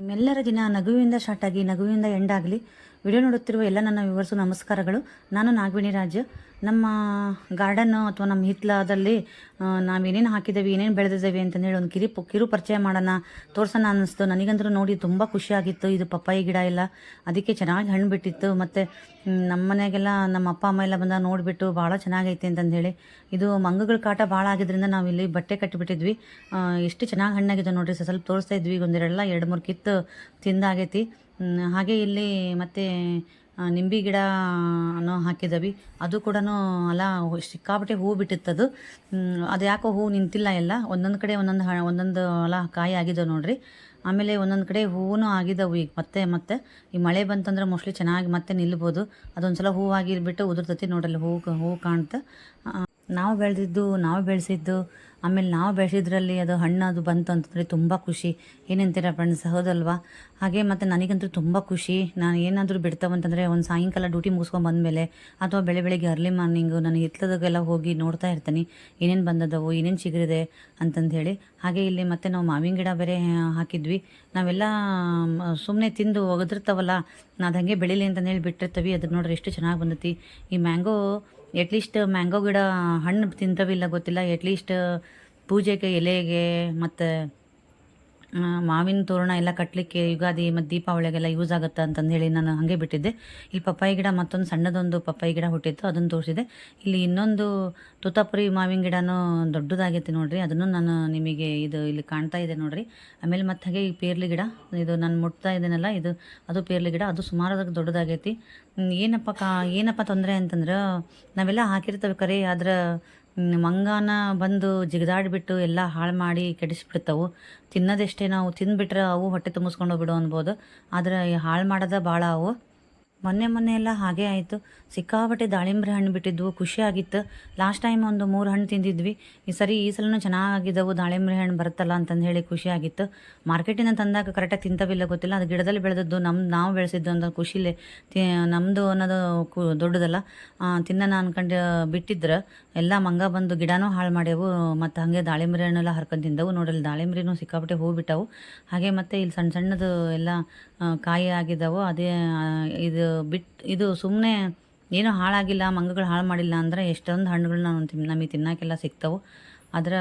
ನಿಮ್ಮೆಲ್ಲರ ದಿನ ನಗುವಿಂದ ಸ್ಟಾರ್ಟ್ ಆಗಿ ನಗುವಿಂದ ಎಂಡ್ ಆಗಲಿ. ವಿಡಿಯೋ ನೋಡುತ್ತಿರುವ ಎಲ್ಲ ನನ್ನ ವಿವರಿಸು ನಮಸ್ಕಾರಗಳು. ನಾನು ನಾಗವೇಣಿ ರಾಜ್. ನಮ್ಮ ಗಾರ್ಡನ್ ಅಥವಾ ನಮ್ಮ ಹಿತ್ಲದಲ್ಲಿ ನಾವು ನಾವೇನೇನು ಹಾಕಿದ್ದೇವೆ, ಏನೇನು ಬೆಳೆದಿದ್ದೇವೆ ಅಂತಂದೇಳಿ ಒಂದು ಕಿರಿ ಕಿರು ಪರಿಚಯ ಮಾಡೋಣ, ತೋರ್ಸೋಣ ಅನ್ನಿಸ್ತು. ನನಗಂತೂ ನೋಡಿ ತುಂಬ ಖುಷಿಯಾಗಿತ್ತು ಇದು ಪಪ್ಪಾಯಿ ಗಿಡ ಎಲ್ಲ. ಅದಕ್ಕೆ ಚೆನ್ನಾಗಿ ಹಣ್ಣು ಬಿಟ್ಟಿತ್ತು. ಮತ್ತು ನಮ್ಮ ಮನೆಗೆಲ್ಲ ನಮ್ಮ ಅಪ್ಪ, ಅಮ್ಮ ಎಲ್ಲ ಬಂದಾಗ ನೋಡಿಬಿಟ್ಟು ಭಾಳ ಚೆನ್ನಾಗೈತೆ ಅಂತಂದು ಹೇಳಿ. ಇದು ಮಂಗಗಳ ಕಾಟ ಭಾಳ ಆಗಿದ್ದರಿಂದ ನಾವು ಇಲ್ಲಿ ಬಟ್ಟೆ ಕಟ್ಟಿಬಿಟ್ಟಿದ್ವಿ. ಎಷ್ಟು ಚೆನ್ನಾಗಿ ಹಣ್ಣಾಗಿದೆ ನೋಡಿರಿ. ಸ್ವಲ್ಪ ತೋರಿಸ್ತಾ ಇದ್ವಿ. ಒಂದೆರಡೆಲ್ಲ ಎರಡು ಮೂರು ಕಿತ್ತು ತಿಂದಾಗೈತಿ. ಹಾಗೆ ಇಲ್ಲಿ ಮತ್ತೆ ನಿಂಬೆ ಗಿಡ, ಅನ್ನೋ ಹಾಕಿದವಿ. ಅದು ಕೂಡ ಅಲ್ಲ ಸಿಕ್ಕಾಪಟ್ಟೆ ಹೂ ಬಿಟ್ಟಿತ್ತದು. ಅದು ಯಾಕೋ ಹೂ ನಿಂತಿಲ್ಲ ಎಲ್ಲ. ಒಂದೊಂದು ಕಡೆ ಒಂದೊಂದು ಹ, ಒಂದೊಂದು, ಅಲ್ಲ, ಕಾಯಿ ಆಗಿದ್ದವು ನೋಡ್ರಿ. ಆಮೇಲೆ ಒಂದೊಂದು ಕಡೆ ಹೂವು ಆಗಿದ್ದಾವೆ ಈಗ ಮತ್ತೆ ಮತ್ತೆ. ಈ ಮಳೆ ಬಂತಂದ್ರೆ ಮೋಸ್ಟ್ಲಿ ಚೆನ್ನಾಗಿ ಮತ್ತೆ ನಿಲ್ಬೋದು. ಅದೊಂದು ಸಲ ಹೂವು ಆಗಿರ್ಬಿಟ್ಟು ಉದುರ್ತತಿ ನೋಡ್ರಲ್ಲಿ ಹೂ ಹೂ ಕಾಣ್ತಾ. ನಾವು ಬೆಳೆದಿದ್ದು, ನಾವು ಬೆಳೆಸಿದ್ದು, ಆಮೇಲೆ ನಾವು ಬೆಳೆಸಿದ್ರಲ್ಲಿ ಅದು ಹಣ್ಣು ಅದು ಬಂತು ಅಂತಂದರೆ ತುಂಬ ಖುಷಿ. ಏನಂತೀರ ಫ್ರೆಂಡ್ಸ್, ಹೌದಲ್ವಾ? ಹಾಗೆ ಮತ್ತು ನನಗಂತೂ ತುಂಬ ಖುಷಿ. ನಾನು ಏನಾದರೂ ಬಿಡ್ತಾವಂತಂದರೆ ಒಂದು ಸಾಯಂಕಾಲ ಡ್ಯೂಟಿ ಮುಗಿಸ್ಕೊಂಡು ಬಂದಮೇಲೆ ಅಥವಾ ಬೆಳೆ ಬೆಳಿಗ್ಗೆ ಅರ್ಲಿ ಮಾರ್ನಿಂಗು ನಾನು ಹಿತ್ತಲದಾಗೆಲ್ಲ ಹೋಗಿ ನೋಡ್ತಾ ಇರ್ತೀನಿ. ಏನೇನು ಬಂದದವು, ಏನೇನು ಚಿಗುರಿದೆ ಅಂತಂದು ಹೇಳಿ ಹಾಗೆ ಇಲ್ಲಿ ಮತ್ತೆ ನಾವು ಮಾವಿನ ಗಿಡ ಬೇರೆ ಹಾಕಿದ್ವಿ. ನಾವೆಲ್ಲ ಸುಮ್ಮನೆ ತಿಂದು ಒಗದಿರ್ತಾವಲ್ಲ ಅದು ಹಾಗೆ ಬೆಳೀಲಿ ಅಂತಂದೇಳಿ ಬಿಟ್ಟಿರ್ತೀವಿ. ಅದನ್ನ ನೋಡ್ರಿ ಎಷ್ಟು ಚೆನ್ನಾಗಿ ಬಂದತಿ. ಈ ಮ್ಯಾಂಗೋ ಎಟ್ಲೀಸ್ಟ್ ಮ್ಯಾಂಗೋ ಗಿಡ ಹಣ್ಣು ತಿಂತವಿಲ್ಲ ಗೊತ್ತಿಲ್ಲ. ಎಟ್ಲೀಸ್ಟ್ ಪೂಜೆಗೆ ಎಲೆಗೆ ಮತ್ತು ಮಾವಿನ ತೋರಣ ಎಲ್ಲ ಕಟ್ಟಲಿಕ್ಕೆ ಯುಗಾದಿ ಮತ್ತು ದೀಪಾವಳಿಗೆಲ್ಲ ಯೂಸ್ ಆಗುತ್ತೆ ಅಂತಂದು ಹೇಳಿ ನಾನು ಹಾಗೆ ಬಿಟ್ಟಿದ್ದೆ. ಇಲ್ಲಿ ಪಪ್ಪಾಯಿ ಗಿಡ ಮತ್ತೊಂದು ಸಣ್ಣದೊಂದು ಪಪ್ಪಾಯಿ ಗಿಡ ಹುಟ್ಟಿತ್ತು, ಅದನ್ನು ತೋರಿಸಿದೆ ಇಲ್ಲಿ ಇನ್ನೊಂದು ತುತಾಪುರಿ ಮಾವಿನ ಗಿಡನೂ ದೊಡ್ಡದಾಗೈತಿ ನೋಡಿರಿ, ಅದನ್ನು ನಾನು ನಿಮಗೆ ಇದು ಇಲ್ಲಿ ಕಾಣ್ತಾ ಇದೆ ನೋಡಿರಿ. ಆಮೇಲೆ ಮತ್ತೆ ಹಾಗೆ ಈ ಪೇರ್ಲಿ ಗಿಡ, ಇದು ನಾನು ಮುಟ್ತಾ ಇದ್ದೀನಲ್ಲ, ಇದು ಅದು ಪೇರ್ಲಿ ಗಿಡ, ಅದು ಸುಮಾರು ದೊಡ್ಡದಾಗೈತಿ. ಏನಪ್ಪ ಕಾ, ಏನಪ್ಪ ತೊಂದರೆ ಅಂತಂದ್ರೆ ನಾವೆಲ್ಲ ಹಾಕಿರ್ತೇವೆ ಕರೆ, ಆದ್ರೆ ಮಂಗಾನ ಬಂದು ಜಿಗಿದಾಡ್ಬಿಟ್ಟು ಎಲ್ಲ ಹಾಳು ಮಾಡಿ ಕೆಡಿಸ್ಬಿಡ್ತಾವು. ತಿನ್ನೋದೆಷ್ಟೇ ನಾವು ತಿಂದುಬಿಟ್ರೆ ಅವು ಹೊಟ್ಟೆ ತುಂಬಿಸ್ಕೊಂಡು ಹೋಗ್ಬಿಡು ಅನ್ಬೋದು. ಆದರೆ ಹಾಳು ಮಾಡೋದೇ ಭಾಳ ಅವು. ಮೊನ್ನೆ ಮೊನ್ನೆ ಎಲ್ಲ ಹಾಗೆ ಆಯಿತು. ಸಿಕ್ಕಾಪಟ್ಟೆ ದಾಳಿಂಬ್ರೆ ಹಣ್ಣು ಬಿಟ್ಟಿದ್ವು ಖುಷಿಯಾಗಿತ್ತು ಲಾಸ್ಟ್ ಟೈಮ್ ಒಂದು ಮೂರು ಹಣ್ಣು ತಿಂದಿದ್ವಿ. ಈ ಸರಿ ಈ ಸಲನೂ ಚೆನ್ನಾಗಿದ್ದವು, ದಾಳಿಂಬ್ರೆ ಹಣ್ಣು ಬರುತ್ತಲ್ಲ ಅಂತಂದು ಹೇಳಿ ಖುಷಿಯಾಗಿತ್ತು ಮಾರ್ಕೆಟಿನ ತಂದಾಗ ಕರೆಕ್ಟಾಗಿ ತಿಂತವಿಲ್ಲ ಗೊತ್ತಿಲ್ಲ, ಅದು ಗಿಡದಲ್ಲಿ ಬೆಳೆದದ್ದು ನಮ್ಮ ನಾವು ಬೆಳೆಸಿದ್ದು ಅಂತ ಖುಷಿಲೆ ತಿ ನಮ್ಮದು ಅನ್ನೋದು ಕು, ದೊಡ್ಡದಲ್ಲ. ತಿನ್ನೋಣ ಅನ್ಕೊಂಡು ಬಿಟ್ಟಿದ್ರೆ, ಎಲ್ಲ ಮಂಗ ಬಂದು ಗಿಡನೂ ಹಾಳು ಮಾಡ್ಯವು, ಮತ್ತು ಹಾಗೆ ದಾಳಿಂಬ್ರೆ ಹಣ್ಣೆಲ್ಲ ಹರ್ಕೊಂಡು ತಿಂದವು. ನೋಡಲಿ ದಾಳಿಂಬ್ರಿನೂ ಸಿಕ್ಕಾಪಟ್ಟೆ ಹೂ ಬಿಟ್ಟವು. ಹಾಗೆ ಮತ್ತು ಇಲ್ಲಿ ಸಣ್ಣ ಸಣ್ಣದು ಎಲ್ಲ ಕಾಯಿ ಆಗಿದ್ದವು. ಅದೇ ಇದು ಬಿಟ್ಟು ಇದು ಸುಮ್ಮನೆ ಏನೂ ಹಾಳಾಗಿಲ್ಲ, ಮಂಗಗಳು ಹಾಳು ಮಾಡಿಲ್ಲ ಅಂದ್ರೆ ಎಷ್ಟೊಂದು ಹಣ್ಣುಗಳು ನಾನು ತಿನ್, ನಮಗೆ ತಿನ್ನೋಕ್ಕೆಲ್ಲ ಸಿಗ್ತಾವೆ. ಆದ್ರೆ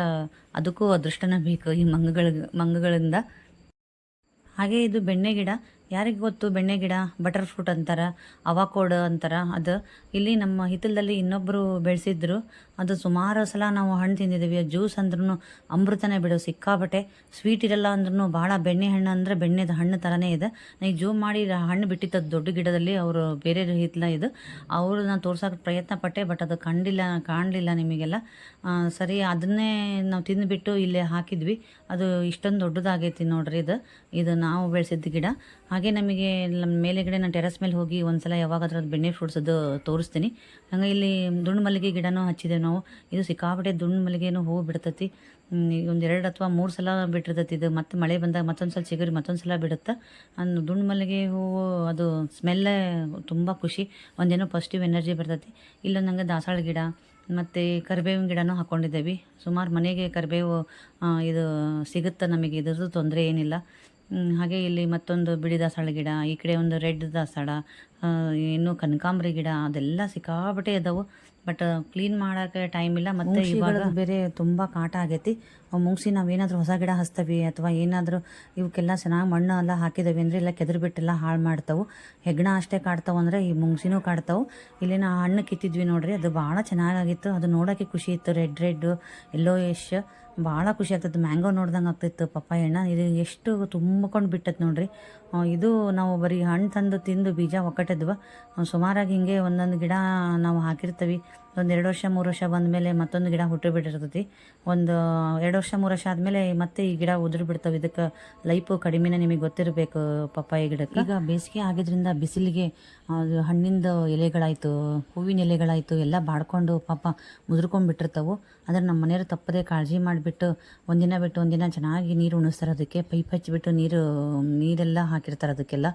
ಅದಕ್ಕೂ ಅದೃಷ್ಟನೇ ಬೇಕು ಈ ಮಂಗಗಳಿಗೆ, ಮಂಗಗಳಿಂದ. ಹಾಗೆ ಇದು ಬೆಣ್ಣೆ ಗಿಡ. ಯಾರಿಗೆ ಗೊತ್ತು ಬೆಣ್ಣೆ ಗಿಡ ಬಟರ್ ಫ್ರೂಟ್ ಅಂತಾರೆ ಅವಾಕೋಡ್ ಅಂತಾರ, ಅದು? ಇಲ್ಲಿ ನಮ್ಮ ಹಿತ್ತಲದಲ್ಲಿ ಇನ್ನೊಬ್ಬರು ಬೆಳೆಸಿದ್ರು. ಅದು ಸುಮಾರು ಸಲ ನಾವು ಹಣ್ಣು ತಿಂದಿದ್ದೀವಿ ಜ್ಯೂಸ್ ಅಂದ್ರೂ ಅಮೃತನೇ ಬಿಡು ಸಿಕ್ಕಾಬಟ್ಟೆ ಸ್ವೀಟ್ ಇರಲ್ಲ ಅಂದ್ರೂ ಭಾಳ ಬೆಣ್ಣೆ ಹಣ್ಣು ಅಂದರೆ ಬೆಣ್ಣೆದು ಹಣ್ಣು ಥರನೇ ಇದೆ. ನಾನು ಜೂಮ್ ಮಾಡಿ ಹಣ್ಣು ಬಿಟ್ಟಿತ್ತು ದೊಡ್ಡ ಗಿಡದಲ್ಲಿ ಅವರು ಬೇರೆ ಹಿತ್ತಲ ಇದು. ಅವರು ನಾನು ತೋರ್ಸೋಕೆ ಪ್ರಯತ್ನ ಪಟ್ಟೆ ಬಟ್ ಅದು ಕಂಡಿಲ್ಲ, ಕಾಣಲಿಲ್ಲ ನಿಮಗೆಲ್ಲ. ಸರಿ, ಅದನ್ನೇ ನಾವು ತಿಂದುಬಿಟ್ಟು ಇಲ್ಲೇ ಹಾಕಿದ್ವಿ. ಅದು ಇಷ್ಟೊಂದು ದೊಡ್ಡದಾಗೈತಿ ನೋಡ್ರಿ ಇದು. ಇದು ನಾವು ಬೆಳೆಸಿದ್ದ ಗಿಡ. ಹಾಗೆ ನಮಗೆ ನಮ್ಮ ಮೇಲೆಗಡೆ ನಾನು ಟೆರಸ್ ಮೇಲೆ ಹೋಗಿ ಒಂದ್ಸಲ ಯಾವಾಗಾದ್ರೂ ಅದು ಬೆಣ್ಣೆ ಫ್ರೂಟ್ಸ್ ಅದು ತೋರಿಸ್ತೀನಿ. ಹಂಗೆ ಇಲ್ಲಿ ದುಂಡು ಮಲ್ಲಿಗೆ ಗಿಡನೂ ಹಚ್ಚಿದ್ದೇವೆ ನಾವು. ಇದು ಸಿಕ್ಕಾಪಟ್ಟೆ ದುಂಡು ಮಲ್ಲಿಗೆನೂ ಹೂವು ಬಿಡ್ತತಿ. ಒಂದು ಎರಡು ಅಥವಾ ಮೂರು ಸಲ ಬಿಟ್ಟಿರ್ತೈತಿ ಇದು. ಮತ್ತೆ ಮಳೆ ಬಂದಾಗ ಮತ್ತೊಂದು ಸಲ ಚಿಗುರಿ ಮತ್ತೊಂದು ಸಲ ಬಿಡುತ್ತೆ? ಅಂದು ದುಂಡು ಮಲ್ಲಿಗೆ ಹೂವು ಅದು ಸ್ಮೆಲ್ಲೇ ತುಂಬ ಖುಷಿ. ಒಂದೇನೋ ಪಾಸಿಟಿವ್ ಎನರ್ಜಿ ಬರ್ತೈತಿ. ಇಲ್ಲೊಂದು ಹಂಗೆ ದಾಸಾಳ ಗಿಡ ಮತ್ತು ಕರಿಬೇವಿನ ಗಿಡನೂ ಹಾಕ್ಕೊಂಡಿದ್ದೇವೆ ಸುಮಾರು ಮನೆಗೆ ಕರಿಬೇವು ಇದು ಸಿಗುತ್ತೆ ನಮಗೆ? ಇದ್ರದ್ದು ತೊಂದರೆ ಏನಿಲ್ಲ. ಹಾಗೆ ಇಲ್ಲಿ ಮತ್ತೊಂದು ಬಿಳಿ ದಾಸಳ ಗಿಡ, ಈ ಕಡೆ ಒಂದು ರೆಡ್ ದಾಸಳ ಇನ್ನೂ ಕನಕಾಂಬರಿ ಗಿಡ, ಅದೆಲ್ಲ ಸಿಕ್ಕಾಪಟ್ಟೆ ಇದಾವೆ. ಬಟ್ ಕ್ಲೀನ್ ಮಾಡೋಕ್ಕೆ ಟೈಮ್ ಇಲ್ಲ. ಮತ್ತು ಇವಾಗ ಬೇರೆ ತುಂಬ ಕಾಟ ಆಗೈತಿ. ಮುಂಗ್ಸಿ ನಾವು ಏನಾದರೂ ಹೊಸ ಗಿಡ ಹಸ್ತವಿ ಅಥವಾ ಏನಾದರೂ ಇವಕ್ಕೆಲ್ಲ ಚೆನ್ನಾಗಿ ಮಣ್ಣು ಎಲ್ಲ ಹಾಕಿದವಿ ಅಂದರೆ ಎಲ್ಲ ಕೆದರ್ಬಿಟ್ಟೆಲ್ಲ ಹಾಳು ಮಾಡ್ತಾವೆ. ಹೆಗ್ಣ ಅಷ್ಟೇ ಕಾಡ್ತಾವೆ ಅಂದರೆ ಈ ಮುಂಗ್ಸಿನೂ ಕಾಡ್ತಾವೆ. ಇಲ್ಲಿ ನಾ ಹಣ್ಣು ಕಿತ್ತಿದ್ವಿ ನೋಡ್ರಿ ಅದು ಭಾಳ ಚೆನ್ನಾಗಾಗಿತ್ತು. ಅದು ನೋಡೋಕ್ಕೆ ಖುಷಿ ಇತ್ತು. ರೆಡ್ ರೆಡ್ ಎಲ್ಲೋ ಯಶ್ ಭಾಳ ಖುಷಿ ಆಗ್ತದೆ ಮ್ಯಾಂಗೋ ನೋಡ್ದಂಗೆ ಆಗ್ತಿತ್ತು. ಪಪ್ಪಾಯ ಹಣ್ಣು ಇದು ಎಷ್ಟು ತುಂಬಿಕೊಂಡು ಬಿಟ್ಟತ್ ನೋಡ್ರಿ. ಇದು ನಾವು ಬರೀ ಹಣ್ಣು ತಂದು ತಿಂದು ಬೀಜ ಒಕ್ಕಟ್ಟಿದ್ವ. ಸುಮಾರಾಗಿ ಹಿಂಗೆ ಒಂದೊಂದು ಗಿಡ ನಾವು ಹಾಕಿರ್ತೀವಿ. ಒಂದು ಎರಡು ವರ್ಷ, ಮೂರು ವರ್ಷ ಬಂದಮೇಲೆ ಮತ್ತೊಂದು ಗಿಡ ಹುಟ್ಟು ಬಿಟ್ಟಿರ್ತೈತಿ. ಒಂದು ಎರಡು ವರ್ಷ, ಮೂರು ವರ್ಷ ಆದಮೇಲೆ ಮತ್ತೆ ಈ ಗಿಡ ಉದುರು ಬಿಡ್ತಾವೆ. ಇದಕ್ಕೆ ಲೈಫು ಕಡಿಮೆನೇ ನಿಮಗೆ ಗೊತ್ತಿರಬೇಕು ಪಪ್ಪಾಯಿ ಗಿಡಕ್ಕೆ. ಈಗ ಬೇಸಿಗೆ ಆಗಿದ್ರಿಂದ ಬಿಸಿಲಿಗೆ ಹಣ್ಣಿಂದ ಎಲೆಗಳಾಯಿತು, ಹೂವಿನ ಎಲೆಗಳಾಯಿತು, ಎಲ್ಲ ಬಾಡ್ಕೊಂಡು ಪಾಪ ಮುದುರ್ಕೊಂಡು ಬಿಟ್ಟಿರ್ತಾವೆ. ಆದರೆ ನಮ್ಮ ಮನೆಯವರು ತಪ್ಪದೇ ಕಾಳಜಿ ಮಾಡಿಬಿಟ್ಟು ಒಂದಿನ ಬಿಟ್ಟು ಒಂದಿನ ಚೆನ್ನಾಗಿ ನೀರು ಉಣಿಸ್ತಾರೆ ಅದಕ್ಕೆ. ಪೈಪ್ ಹಚ್ಚಿಬಿಟ್ಟು ನೀರು, ನೀರೆಲ್ಲ ಹಾಕಿರ್ತಾರೆ ಅದಕ್ಕೆಲ್ಲ.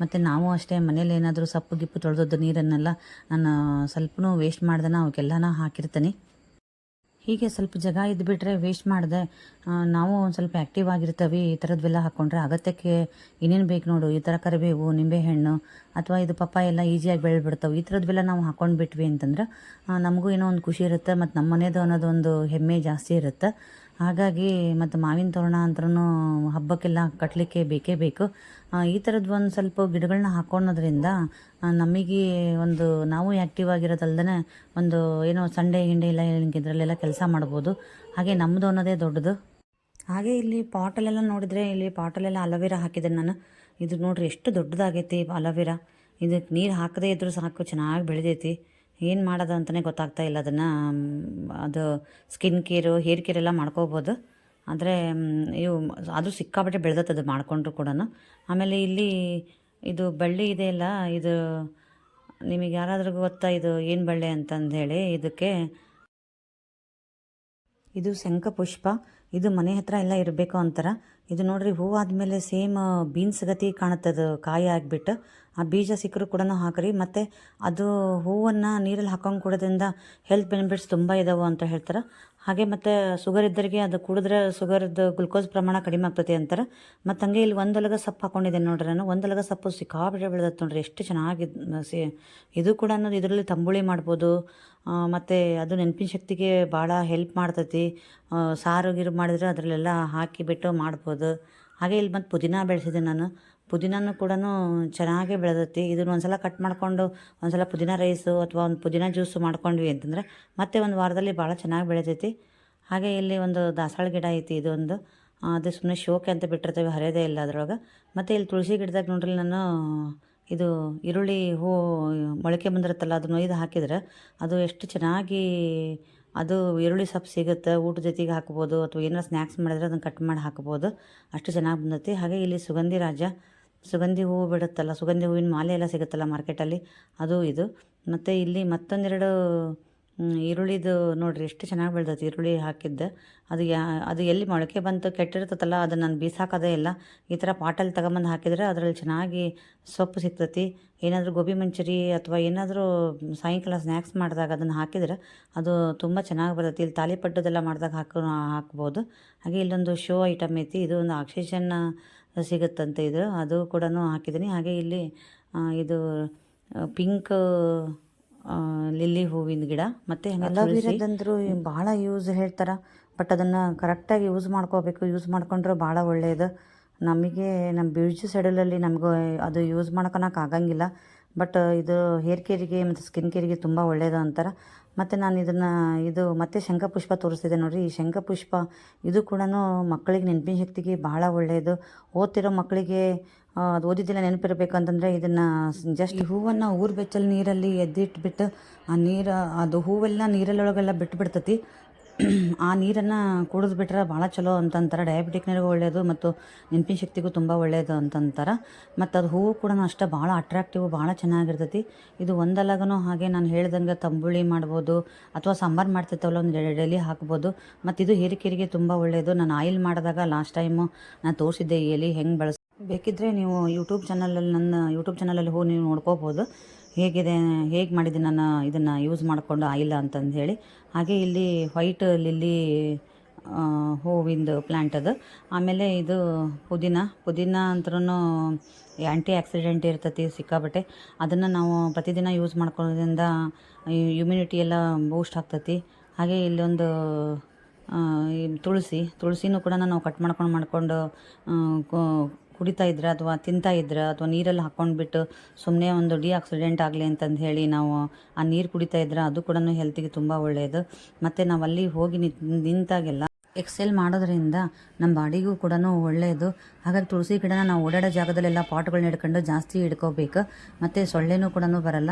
ಮತ್ತು ನಾವು ಅಷ್ಟೇ ಮನೇಲಿ ಏನಾದರೂ ಸಪ್ಪು ಗಿಪ್ಪು ತೊಳೆದದ್ದು ನೀರನ್ನೆಲ್ಲ ನಾನು ಸ್ವಲ್ಪನೂ ವೇಸ್ಟ್ ಮಾಡ್ದನ ಅವಕ್ಕೆಲ್ಲನ ಹಾಕಿರ್ತೀನಿ. ಹೀಗೆ ಸ್ವಲ್ಪ ಜಾಗ ಇದ್ದುಬಿಟ್ರೆ ವೇಸ್ಟ್ ಮಾಡಿದೆ. ನಾವು ಒಂದು ಸ್ವಲ್ಪ ಆ್ಯಕ್ಟಿವ್ ಆಗಿರ್ತವೆ. ಈ ಥರದ್ವೆಲ್ಲ ಹಾಕ್ಕೊಂಡ್ರೆ ಅಗತ್ಯಕ್ಕೆ ಏನೇನು ಬೇಕು ನೋಡು. ಈ ಥರ ಕರಿಬೇವು, ನಿಂಬೆಹಣ್ಣು ಅಥವಾ ಇದು ಪಪ್ಪ ಎಲ್ಲ ಈಸಿಯಾಗಿ ಬೆಳೆದ್ಬಿಡ್ತಾವೆ. ಈ ಥರದ್ವೆಲ್ಲ ನಾವು ಹಾಕ್ಕೊಂಡು ಬಿಟ್ವಿ ಅಂತಂದ್ರೆ ನಮಗೂ ಏನೋ ಒಂದು ಖುಷಿ ಇರುತ್ತೆ. ಮತ್ತು ನಮ್ಮ ಮನೆಯದು ಅನ್ನೋದೊಂದು ಹೆಮ್ಮೆ ಜಾಸ್ತಿ ಇರುತ್ತೆ. ಹಾಗಾಗಿ ಮತ್ತು ಮಾವಿನ ತೋರಣ ಅಂತ್ರೂ ಹಬ್ಬಕ್ಕೆಲ್ಲ ಕಟ್ಟಲಿಕ್ಕೆ ಬೇಕೇ ಬೇಕು. ಈ ಥರದ್ದು ಒಂದು ಸ್ವಲ್ಪ ಗಿಡಗಳನ್ನ ಹಾಕ್ಕೊಳೋದ್ರಿಂದ ನಮಗೆ ಒಂದು, ನಾವು ಆ್ಯಕ್ಟಿವ್ ಆಗಿರೋದಲ್ದೇ ಒಂದು ಏನೋ ಸಂಡೇ ಹಿಂಡೆ ಇಲ್ಲ ಇದರಲ್ಲೆಲ್ಲ ಕೆಲಸ ಮಾಡ್ಬೋದು. ಹಾಗೆ ನಮ್ಮದು ಅನ್ನೋದೇ ದೊಡ್ಡದು. ಹಾಗೆ ಇಲ್ಲಿ ಪಾಟಲೆಲ್ಲ ನೋಡಿದರೆ ಇಲ್ಲಿ ಪಾಟಲೆಲ್ಲ ಅಲೋವೆರಾ ಹಾಕಿದೆ ನಾನು. ಇದು ನೋಡ್ರಿ ಎಷ್ಟು ದೊಡ್ಡದಾಗೈತಿ ಅಲೋವೆರಾ. ಇದಕ್ಕೆ ನೀರು ಹಾಕದೇ ಇದ್ರೂ ಸಾಕು, ಚೆನ್ನಾಗಿ ಬೆಳೆದೈತಿ. ಏನು ಮಾಡೋದು ಅಂತಲೇ ಗೊತ್ತಾಗ್ತಾ ಇಲ್ಲ ಅದನ್ನು ಅದು ಸ್ಕಿನ್ ಕೇರು ಹೇರ್ ಕೇರ್ ಎಲ್ಲ ಮಾಡ್ಕೋಬೋದು. ಆದರೆ ಇವು ಅದು ಸಿಕ್ಕಾಪಟ್ಟೆ ಅದು ಮಾಡಿಕೊಂಡ್ರು ಕೂಡ ಆಮೇಲೆ ಇಲ್ಲಿ ಇದು ಬಳ್ಳಿ ಇದೆಯಲ್ಲ ಇದು ನಿಮಗೆ ಯಾರಾದ್ರೂ ಗೊತ್ತಾ ಇದು ಏನು ಬಳ್ಳಿ ಅಂತಂದು ಹೇಳಿ ಇದಕ್ಕೆ. ಇದು ಶಂಖಪುಷ್ಪ, ಇದು ಮನೆ ಹತ್ರ ಎಲ್ಲ ಇರಬೇಕು ಅಂತಾರೆ. ಇದು ನೋಡ್ರಿ ಹೂವು ಆದಮೇಲೆ ಸೇಮ್ ಬೀನ್ಸ್ ಗತಿ ಕಾಣುತ್ತದು ಕಾಯಿ ಆಗಿಬಿಟ್ಟು. ಆ ಬೀಜ ಸಿಕ್ಕರೂ ಕೂಡ ಹಾಕ್ರಿ, ಮತ್ತು ಅದು ಹೂವನ್ನು ನೀರಲ್ಲಿ ಹಾಕೊಂಡು ಕೊಡೋದ್ರಿಂದ ಹೆಲ್ತ್ ಬೆನಿಫಿಟ್ಸ್ ತುಂಬ ಇದಾವೆ ಅಂತ ಹೇಳ್ತಾರೆ. ಹಾಗೆ ಮತ್ತು ಶುಗರ್ ಇದ್ದರಿಗೆ ಅದು ಕುಡಿದ್ರೆ ಶುಗರ್ದು ಗ್ಲುಕೋಸ್ ಪ್ರಮಾಣ ಕಡಿಮೆ ಆಗ್ತೈತಿ ಅಂತಾರೆ. ಮತ್ತು ಹಂಗೆ ಇಲ್ಲಿ ಒಂದೊಲಗ ಸೊಪ್ಪು ಹಾಕೊಂಡಿದ್ದೇನೆ ನೋಡ್ರಿ ನಾನು. ಒಂದೊಲಗ ಸೊಪ್ಪು ಸಿಕ್ಕಾಪಟ್ಟೆ ಬೆಳೆದತ್ತು ನೋಡ್ರಿ, ಎಷ್ಟು ಚೆನ್ನಾಗಿ ಇದು ಕೂಡ ಅನ್ನೋದು ಇದರಲ್ಲಿ ತಂಬುಳಿ ಮಾಡ್ಬೋದು. ಮತ್ತು ಅದು ನೆನಪಿನ ಶಕ್ತಿಗೆ ಭಾಳ ಹೆಲ್ಪ್ ಮಾಡ್ತೈತಿ. ಸಾರು ಗೀರು ಮಾಡಿದ್ರೆ ಅದರಲ್ಲೆಲ್ಲ ಹಾಕಿಬಿಟ್ಟು ಮಾಡ್ಬೋದು. ಹಾಗೆ ಇಲ್ಲಿ ಮತ್ತು ಪುದೀನ ಬೆಳೆಸಿದೆ ನಾನು. ಪುದೀನೂ ಕೂಡ ಚೆನ್ನಾಗೇ ಬೆಳೆದೈತಿ. ಇದನ್ನ ಒಂದ್ಸಲ ಕಟ್ ಮಾಡಿಕೊಂಡು ಒಂದು ಸಲ ಪುದೀನ ರೈಸು ಅಥವಾ ಒಂದು ಪುದೀನ ಜ್ಯೂಸು ಮಾಡ್ಕೊಂಡ್ವಿ ಅಂತಂದರೆ ಮತ್ತೆ ಒಂದು ವಾರದಲ್ಲಿ ಭಾಳ ಚೆನ್ನಾಗಿ ಬೆಳೆದೈತಿ. ಹಾಗೆ ಇಲ್ಲಿ ಒಂದು ದಾಸವಾಳ ಗಿಡ ಐತಿ ಇದೊಂದು. ಅದು ಸುಮ್ಮನೆ ಶೋಕೆ ಅಂತ ಬಿಟ್ಟಿರ್ತೇವೆ, ಹರಿಯೋದೇ ಇಲ್ಲ ಅದರೊಳಗೆ. ಮತ್ತು ಇಲ್ಲಿ ತುಳಸಿ ಗಿಡದಾಗ ನೋಡ್ರಿ ನಾನು, ಇದು ಈರುಳ್ಳಿ ಹೂ ಮೊಳಕೆ ಬಂದಿರುತ್ತಲ್ಲ, ಅದನ್ನ ಒಯ್ದು ಹಾಕಿದ್ರೆ ಅದು ಎಷ್ಟು ಚೆನ್ನಾಗಿ ಅದು ಈರುಳ್ಳಿ ಸೊಪ್ಪು ಸಿಗುತ್ತೆ, ಊಟದ ಜೊತೆಗೆ ಹಾಕ್ಬೋದು, ಅಥವಾ ಏನೋ ಸ್ನ್ಯಾಕ್ಸ್ ಮಾಡಿದ್ರೆ ಅದನ್ನು ಕಟ್ ಮಾಡಿ ಹಾಕ್ಬೋದು. ಅಷ್ಟು ಚೆನ್ನಾಗಿ ಬಂದೈತಿ. ಹಾಗೆ ಇಲ್ಲಿ ಸುಗಂಧಿ ರಾಜ ಸುಗಂಧಿ ಹೂವು ಬಿಡುತ್ತಲ್ಲ, ಸುಗಂಧಿ ಹೂವಿನ ಮಾಲೆ ಎಲ್ಲ ಸಿಗುತ್ತಲ್ಲ ಮಾರ್ಕೆಟಲ್ಲಿ ಅದು ಇದು. ಮತ್ತು ಇಲ್ಲಿ ಮತ್ತೊಂದೆರಡು ಈರುಳ್ಳಿದು ನೋಡಿರಿ ಎಷ್ಟು ಚೆನ್ನಾಗಿ ಬೆಳ್ದೈತಿ. ಈರುಳ್ಳಿ ಹಾಕಿದ್ದೆ. ಅದು ಯಾ, ಅದು ಎಲ್ಲಿ ಮೊಳಕೆ ಬಂತು ಕೆಟ್ಟಿರ್ತೈತಲ್ಲ, ಅದನ್ನು ನಾನು ಬೀಸಾಕೋದೇ ಇಲ್ಲ. ಈ ಥರ ಪಾಟಲ್ಲಿ ತಗೊಂಬಂದು ಹಾಕಿದರೆ ಅದರಲ್ಲಿ ಚೆನ್ನಾಗಿ ಸೊಪ್ಪು ಸಿಗ್ತೈತಿ. ಏನಾದರೂ ಗೋಬಿ ಮಂಚೂರಿ ಅಥವಾ ಏನಾದರೂ ಸಾಯಂಕಾಲ ಸ್ನ್ಯಾಕ್ಸ್ ಮಾಡಿದಾಗ ಅದನ್ನು ಹಾಕಿದರೆ ಅದು ತುಂಬ ಚೆನ್ನಾಗಿ ಬರ್ತೈತಿ. ಇಲ್ಲಿ ತಾಲಿಪಟ್ಟದೆಲ್ಲ ಮಾಡಿದಾಗ ಹಾಕೋ, ಹಾಕ್ಬೋದು. ಹಾಗೆ ಇಲ್ಲೊಂದು ಶೋ ಐಟಮ್ ಐತಿ. ಇದು ಒಂದು ಆಕ್ಸಿಜನ್ ಸಿಗುತ್ತಂತೆ ಇದು. ಅದು ಕೂಡ ಹಾಕಿದ್ದೀನಿ. ಹಾಗೆ ಇಲ್ಲಿ ಇದು, ಪಿಂಕ್ ಲಿಲ್ಲಿ ಹೂವಿನ ಗಿಡ ಮತ್ತು ಅಲೋವಿರದಂದ್ರು ಭಾಳ ಯೂಸ್ ಹೇಳ್ತಾರೆ ಬಟ್ ಅದನ್ನು ಕರೆಕ್ಟಾಗಿ ಯೂಸ್ ಮಾಡ್ಕೋಬೇಕು ಯೂಸ್ ಮಾಡ್ಕೊಂಡ್ರೆ ಭಾಳ ಒಳ್ಳೆಯದು ನಮಗೆ ನಮ್ಮ ಬ್ಯೂಟಿ ಸೆಡಲಲ್ಲಿ ನಮಗೂ ಅದು ಯೂಸ್ ಮಾಡ್ಕೊಳಕ್ಕೆ ಆಗಂಗಿಲ್ಲ ಬಟ್ ಇದು ಹೇರ್ ಕೇರಿಗೆ ಮತ್ತು ಸ್ಕಿನ್ ಕೇರಿಗೆ ತುಂಬ ಒಳ್ಳೆಯದು ಅಂತಾರೆ. ಮತ್ತು ನಾನು ಇದನ್ನು ಇದು ಮತ್ತೆ ಶಂಖಪುಷ್ಪ ತೋರಿಸ್ತಿದ್ದೆ ನೋಡಿರಿ. ಈ ಶಂಖಪುಷ್ಪ ಇದು ಕೂಡ ಮಕ್ಕಳಿಗೆ ನೆನಪಿನ ಶಕ್ತಿಗೆ ಭಾಳ ಒಳ್ಳೆಯದು ಓದ್ತಿರೋ ಮಕ್ಕಳಿಗೆ ಅದು ಓದಿದ್ದೆಲ್ಲ ನೆನಪಿರಬೇಕು ಅಂತಂದರೆ ಇದನ್ನು ಜಸ್ಟ್ ಈ ಹೂವನ್ನು ಊರು ಬೆಚ್ಚಲು ನೀರಲ್ಲಿ ಎದ್ದಿಟ್ಬಿಟ್ಟು ಆ ನೀರು, ಅದು ಹೂವೆಲ್ಲ ನೀರಲ್ಲೊಳಗೆಲ್ಲ ಬಿಟ್ಟುಬಿಡ್ತತಿ ಆ ನೀರನ್ನು ಕುಡಿದ್ಬಿಟ್ರೆ ಭಾಳ ಚಲೋ ಅಂತಂತಾರೆ. ಡಯಾಬಿಟಿಕ್ನಿಗೂ ಒಳ್ಳೆಯದು ಮತ್ತು ನೆನಪಿನ ಶಕ್ತಿಗೂ ತುಂಬ ಒಳ್ಳೆಯದು ಅಂತಂತಾರೆ. ಮತ್ತು ಅದು ಹೂವು ಕೂಡ ಅಷ್ಟೇ ಭಾಳ ಅಟ್ರಾಕ್ಟಿವ್ ಭಾಳ ಚೆನ್ನಾಗಿರ್ತೈತಿ. ಇದು ಒಂದಲ್ಲಗನೂ ಹಾಗೆ ನಾನು ಹೇಳ್ದಂಗೆ ತಂಬುಳಿ ಮಾಡ್ಬೋದು ಅಥವಾ ಸಾಂಬಾರು ಮಾಡ್ತಿರ್ತವಲ್ಲ ಒಂದು ಡೈಲಿ ಹಾಕ್ಬೋದು. ಮತ್ತು ಇದು ಹಿರಿಕಿರಿಗೆ ತುಂಬ ಒಳ್ಳೆಯದು ನಾನು ಆಯಿಲ್ ಮಾಡಿದಾಗ ಲಾಸ್ಟ್ ಟೈಮು ನಾನು ತೋರಿಸಿದ್ದೆ ಎಲೆ ಹೆಂಗೆ ಬೇಕಿದ್ದರೆ ನೀವು ಯೂಟ್ಯೂಬ್ ಚಾನಲಲ್ಲಿ ನನ್ನ ಯೂಟ್ಯೂಬ್ ಚಾನಲಲ್ಲಿ ಹೋಗಿ ನೀವು ನೋಡ್ಕೋಬೋದು. ಹೇಗಿದೆ, ಹೇಗೆ ಮಾಡಿದೆ ನಾನು ಇದನ್ನು ಯೂಸ್ ಮಾಡಿಕೊಂಡು ಆಯಿಲ್ಲ ಅಂತಂದು ಹೇಳಿ. ಹಾಗೆ ಇಲ್ಲಿ ವೈಟ್ ಲಿಲ್ಲಿ ಹೂವಿಂದು ಪ್ಲ್ಯಾಂಟ್ ಅದು. ಆಮೇಲೆ ಇದು ಪುದೀನ. ಪುದೀನ ಅಂತರೂ ಆ್ಯಂಟಿ ಆಕ್ಸಿಡೆಂಟ್ ಇರ್ತತಿ ಸಿಕ್ಕಾಬಟ್ಟೆ ಅದನ್ನು ನಾವು ಪ್ರತಿದಿನ ಯೂಸ್ ಮಾಡ್ಕೊಳ್ಳೋದ್ರಿಂದ ಇಮ್ಯುನಿಟಿ ಎಲ್ಲ ಬೂಸ್ಟ್ ಆಗ್ತತಿ. ಹಾಗೆ ಇಲ್ಲೊಂದು ತುಳಸಿ. ತುಳಸಿನೂ ಕೂಡ ನಾವು ಕಟ್ ಮಾಡ್ಕೊಂಡು ಮಾಡ್ಕೊಂಡು ಕುಡಿತಾ ಇದ್ರೆ ಅಥವಾ ತಿಂತಾ ಇದ್ರೆ ಅಥವಾ ನೀರಲ್ಲಿ ಹಾಕ್ಕೊಂಡ್ಬಿಟ್ಟು ಸುಮ್ಮನೆ ಒಂದು ಡಿ ಆಕ್ಸಿಡೆಂಟ್ ಆಗಲಿ ಅಂತಂದು ಹೇಳಿ ನಾವು ಆ ನೀರು ಕುಡಿತಾ ಇದ್ರೆ ಅದು ಕೂಡ ಹೆಲ್ತಿಗೆ ತುಂಬ ಒಳ್ಳೆಯದು ಮತ್ತು ನಾವು ಅಲ್ಲಿ ಹೋಗಿ ನಿಂತ್ ನಿಂತಾಗೆಲ್ಲ ಎಕ್ಸೆಲ್ ಮಾಡೋದ್ರಿಂದ ನಮ್ಮ ಬಾಡಿಗೂ ಕೂಡ ಒಳ್ಳೆಯದು ಹಾಗಾಗಿ ತುಳಸಿ ಗಿಡನ ನಾವು ಓಡಾಡೋ ಜಾಗದಲ್ಲೆಲ್ಲ ಪಾಟ್ಗಳನ್ನ ಹಿಡ್ಕೊಂಡು ಜಾಸ್ತಿ ಹಿಡ್ಕೋಬೇಕು. ಮತ್ತು ಸೊಳ್ಳೆನೂ ಕೂಡ ಬರಲ್ಲ.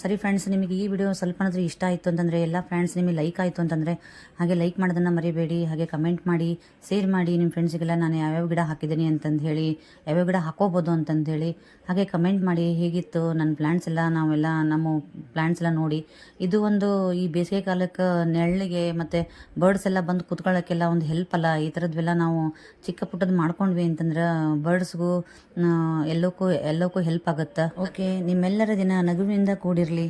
ಸರಿ ಫ್ರೆಂಡ್ಸ್ ನಿಮಗೆ ಈ ವಿಡಿಯೋ ಸ್ವಲ್ಪನಾದರೂ ಇಷ್ಟ ಆಯಿತು ಅಂತಂದರೆ, ಎಲ್ಲ ಫ್ರೆಂಡ್ಸ್ ನಿಮಗೆ ಲೈಕ್ ಆಯಿತು ಅಂತಂದರೆ, ಹಾಗೆ ಲೈಕ್ ಮಾಡೋದನ್ನು ಮರಿಬೇಡಿ, ಹಾಗೆ ಕಮೆಂಟ್ ಮಾಡಿ ಶೇರ್ ಮಾಡಿ ನಿಮ್ಮ ಫ್ರೆಂಡ್ಸಿಗೆಲ್ಲ ನಾನು ಯಾವ್ಯಾವ ಗಿಡ ಹಾಕಿದ್ದೀನಿ ಅಂತಂದು ಹೇಳಿ ಯಾವ್ಯಾವ ಗಿಡ ಹಾಕೋಬೋದು ಅಂತಂದು ಹೇಳಿ ಹಾಗೆ ಕಮೆಂಟ್ ಮಾಡಿ ಹೇಗಿತ್ತು ನನ್ನ ಪ್ಲ್ಯಾಂಟ್ಸ್ ಎಲ್ಲ ನಾವೆಲ್ಲ, ನಮ್ಮ ಪ್ಲ್ಯಾಂಟ್ಸ್ ಎಲ್ಲ ನೋಡಿ. ಇದು ಒಂದು ಈ ಬೇಸಿಗೆ ಕಾಲಕ್ಕೆ ನೆರಳಿಗೆ ಮತ್ತು ಬರ್ಡ್ಸ್ ಎಲ್ಲ ಬಂದು ಕೂತ್ಕೊಳ್ಳೋಕ್ಕೆಲ್ಲ ಒಂದು ಹೆಲ್ಪ್ ಅಲ್ಲ? ಈ ಥರದ್ವೆಲ್ಲ ನಾವು ಚಿಕ್ಕ ಪುಟ್ಟದ್ದು ಮಾಡ್ಕೊಂಡ್ವಿ ಅಂತಂದ್ರೆ ಬರ್ಡ್ಸ್ಗೂ ಎಲ್ಲಕ್ಕೂ ಎಲ್ಲಕ್ಕೂ ಹೆಲ್ಪ್ ಆಗುತ್ತೆ? ಓಕೆ ನಿಮ್ಮೆಲ್ಲರ ದಿನ ನಗುವಿನಿಂದ ಕೂಡಿರಲಿ.